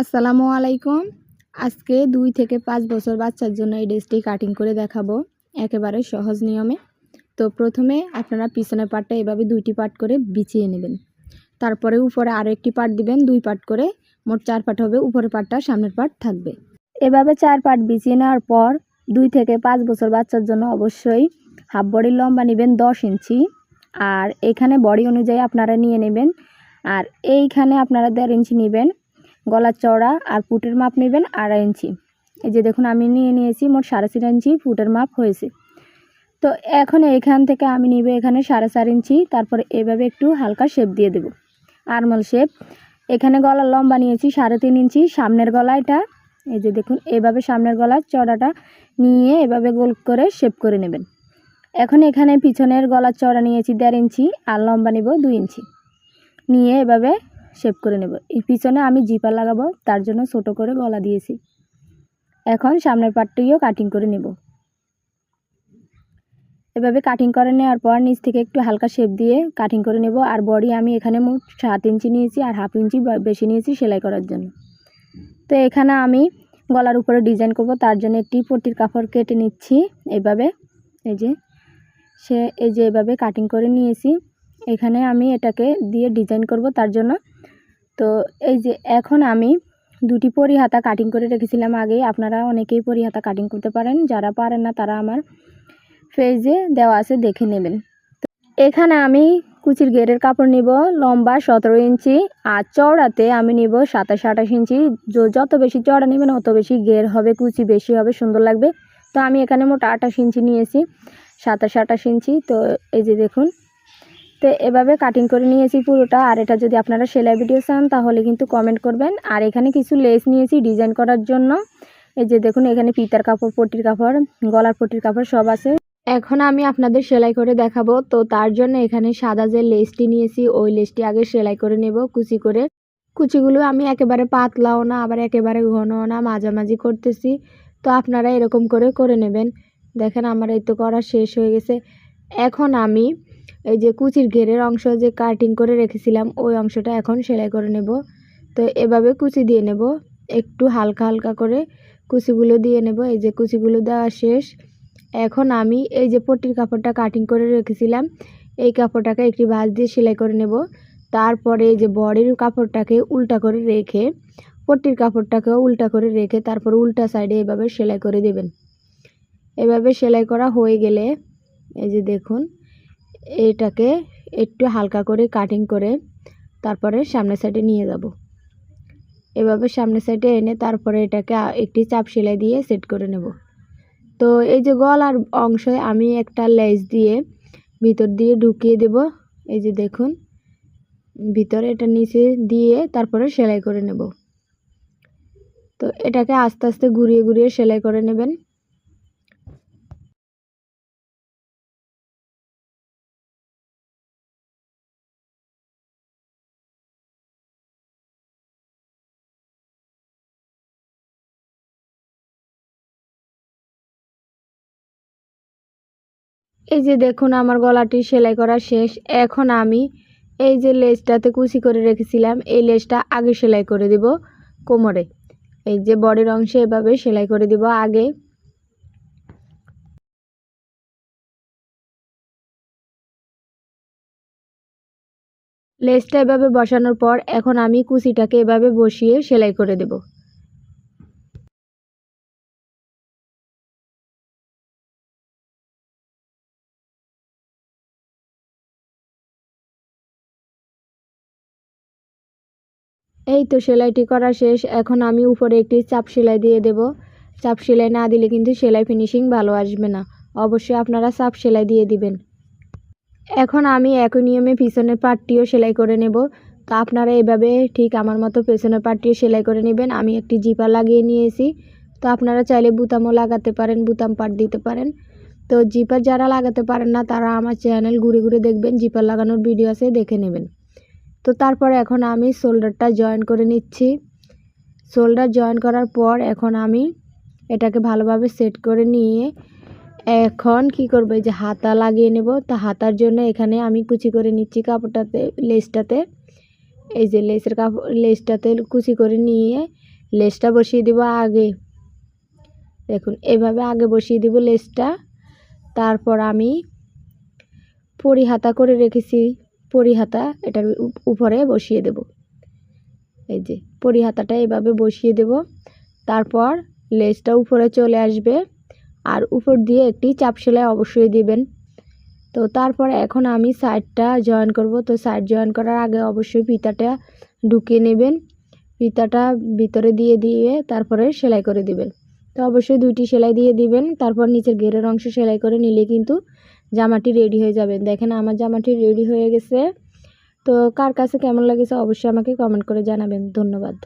আসসালামু আলাইকুম। আজকে দুই থেকে পাঁচ বছর বাচ্চার জন্য এই ড্রেসটি কাটিং করে দেখাবো একেবারে সহজ নিয়মে। তো প্রথমে আপনারা পিছনের পার্টটা এভাবে দুইটি পার্ট করে বিছিয়ে নেবেন। তারপরে উপরে আরও একটি পার্ট দিবেন, দুই পার্ট করে। মোট চার পার্ট হবে, উপরের পার্টটা সামনের পার্ট থাকবে। এভাবে চার পার্ট বিছিয়ে নেওয়ার পর দুই থেকে পাঁচ বছর বাচ্চার জন্য অবশ্যই হাফ বডির লম্বা নেবেন দশ ইঞ্চি। আর এখানে বডি অনুযায়ী আপনারা নিয়ে নেবেন। আর এইখানে আপনারা দেড় ইঞ্চি নেবেন। গলার চওড়া আর ফুটের মাপ নেবেন আড়াই ইঞ্চি। এই যে দেখুন, আমি নিয়ে নিয়েছি মোট সাড়ে চার ইঞ্চি ফুটের মাপ হয়েছে। তো এখন এখান থেকে আমি নিব এখানে সাড়ে চার ইঞ্চি, তারপর এভাবে একটু হালকা শেপ দিয়ে দেব। আরমল শেপ এখানে গলার লম্বা নিয়েছি সাড়ে তিন ইঞ্চি, সামনের গলাটা এই যে দেখুন, এভাবে সামনের গলার চড়াটা নিয়ে এভাবে গোল করে শেপ করে নেবেন। এখন এখানে পিছনের গলার চড়া নিয়েছি দেড় ইঞ্চি, আর লম্বা নেব দুই ইঞ্চি। নিয়ে এভাবে শেপ করে নেব। পিছনে আমি জিপার লাগাবো, তার জন্য ছোট করে গলা দিয়েছি। এখন সামনের পাটটিও কাটিং করে নেব। এভাবে কাটিং করে নেওয়ার পর নিচ থেকে একটু হালকা শেপ দিয়ে কাটিং করে নেব, আর বডি আমি এখানে মোট সাত ইঞ্চি নিয়েছি আর হাফ ইঞ্চি বেশি নিয়েছি সেলাই করার জন্য। তো এখানে আমি গলার উপরে ডিজাইন করব, তার জন্য একটি পট্টির কাপড় কেটে নিচ্ছি এইভাবে এই যে, সে এই যে এভাবে কাটিং করে নিয়েছি। এখানে আমি এটাকে দিয়ে ডিজাইন করব, তার জন্য তো এই যে এখন আমি দুটি পরি হাতা কাটিং করে রেখেছিলাম আগে আপনারা অনেকেই পরি হাতা কাটিং করতে পারেন, যারা পারেন না তারা আমার ফেজে দেওয়া আছে, দেখে নেবেন। এখানে আমি কুচির গেরের কাপড় নিব, লম্বা সতেরো ইঞ্চি আর চওড়াতে আমি নিব সাতাশ আঠাশ ইঞ্চি। যত বেশি চওড়া নেবেন, অত বেশি গের হবে, কুচি বেশি হবে, সুন্দর লাগবে। তো আমি এখানে মোট আঠাশ ইঞ্চি নিয়েছি, সাতাশ আঠাশ ইঞ্চি। তো এই যে দেখুন তো এভাবে কাটিং করে নিয়েছি পুরোটা, আর এটা যদি আপনারা সেলাই ভিডিও চান, তাহলে কিন্তু কমেন্ট করবেন। আর এখানে কিছু লেস নিয়েছি ডিজাইন করার জন্য। এই যে দেখুন, এখানে পিতার কাপড়, পটির কাপড়, গলার পটির কাপড় সব আছে। এখন আমি আপনাদের সেলাই করে দেখাবো। তো তার জন্য এখানে সাদা যে লেসটি নিয়েছি, ওই লেসটি আগে সেলাই করে নেব কুচি করে। কুচিগুলো আমি একেবারে পাতলাও না, আবার একেবারে ঘনও না, মাঝামাঝি করতেছি। তো আপনারা এরকম করে করে নেবেন। দেখেন, আমার এই তো করা শেষ হয়ে গেছে। এখন আমি এই যে কুচির ঘেরের অংশ যে কাটিং করে রেখেছিলাম, ওই অংশটা এখন সেলাই করে নেব। তো এভাবে কুচি দিয়ে নেব। একটু হালকা হালকা করে কুচিগুলো দিয়ে নেব। এই যে কুচিগুলো দেওয়া শেষ। এখন আমি এই যে পট্টির কাপড়টা কাটিং করে রেখেছিলাম, এই কাপড়টাকে একটি ভাঁজ দিয়ে সেলাই করে নেব। তারপরে এই যে বডির কাপড়টাকে উল্টা করে রেখে, পট্টির কাপড়টাকেও উল্টা করে রেখে তারপর উল্টা সাইডে এভাবে সেলাই করে দেবেন। এভাবে সেলাই করা হয়ে গেলে, এই যে দেখুন এটাকে একটু হালকা করে কাটিং করে তারপরে সামনের সাইডে নিয়ে যাব। এভাবে সামনের সাইডে এনে তারপরে এটাকে একটি চাপ সেলাই দিয়ে সেট করে নেব। তো এই যে গলার অংশে আমি একটা লেস দিয়ে ভিতর দিয়ে ঢুকিয়ে দেব। এই যে দেখুন, ভিতরে এটা নিচে দিয়ে তারপরে সেলাই করে নেব। তো এটাকে আস্তে আস্তে ঘুরিয়ে ঘুরিয়ে সেলাই করে নেবেন। এই যে দেখুন, আমার গলাটি সেলাই করা শেষ। এখন আমি এই যে লেসটাতে কুচি করে রেখেছিলাম, এই লেসটা আগে সেলাই করে দিব কোমরে। এই যে বডির অংশে এভাবে সেলাই করে দিব আগে। লেসটা এভাবে বসানোর পর এখন আমি কুচিটাকে এভাবে বসিয়ে সেলাই করে দেব। এই তো সেলাইটি করা শেষ। এখন আমি উপরে একটি চাপ সেলাই দিয়ে দেব। চাপ সেলাই না দিলে কিন্তু সেলাই ফিনিশিং ভালো আসবে না। অবশ্যই আপনারা চাপ সেলাই দিয়ে দিবেন। এখন আমি একই নিয়মে পিছনের পাটটিও সেলাই করে নেব। তো আপনারা এভাবে ঠিক আমার মতো পেছনের পাটটিও সেলাই করে নেবেন। আমি একটি জিপার লাগিয়ে নিয়েছি। তো আপনারা চাইলে বুতামও লাগাতে পারেন, বুতাম পাট দিতে পারেন। তো জিপার যারা লাগাতে পারেন না, তারা আমার চ্যানেল ঘুরে ঘুরে দেখবেন। জিপার লাগানোর ভিডিও আছে, দেখে নেবেন। তো তারপরে এখন আমি শোল্ডারটা জয়েন করে নিচ্ছি। শোল্ডার জয়েন করার পর এখন আমি এটাকে ভালোভাবে সেট করে নিয়ে এখন কি করব যে হাতা লাগিয়ে নেব। তা হাতার জন্য এখানে আমি কুচি করে নিচ্ছি কাপড়টাতে লেসটাতে এই যে লেসের কাপড় লেসটাতে কুচি করে নিয়ে লেসটা বসিয়ে দিব আগে। দেখুন, এভাবে আগে বসিয়ে দিব লেসটা তারপর আমি পরিহাতা করে রেখেছি। পরিহাতা, এটার উপরে বসিয়ে দেব। এই যে, পরিহাতাটা এভাবে বসিয়ে দেব। তারপর লেসটা উপরে চলে আসবে আর উপর দিয়ে একটি চাপ সেলাই অবশ্যই দিবেন। তো তারপর এখন আমি সাইডটা জয়েন করব। তো সাইড জয়েন করার আগে অবশ্যই ফিতাটা ঢুকিয়ে নেবেন। ফিতাটা ভিতরে দিয়ে দিয়ে তারপরে সেলাই করে দিবেন। তো অবশ্যই দুইটি সেলাই দিয়ে দিবেন। তারপর নিচের ঘেরের অংশ সেলাই করে নিলে কিন্তু জামাটি রেডি হয়ে যাবে। দেখেন আমার জামাটি রেডি হয়ে গেছে। তো কার কাছে কেমন লাগেছে অবশ্যই আমাকে কমেন্ট করে জানাবেন। ধন্যবাদ।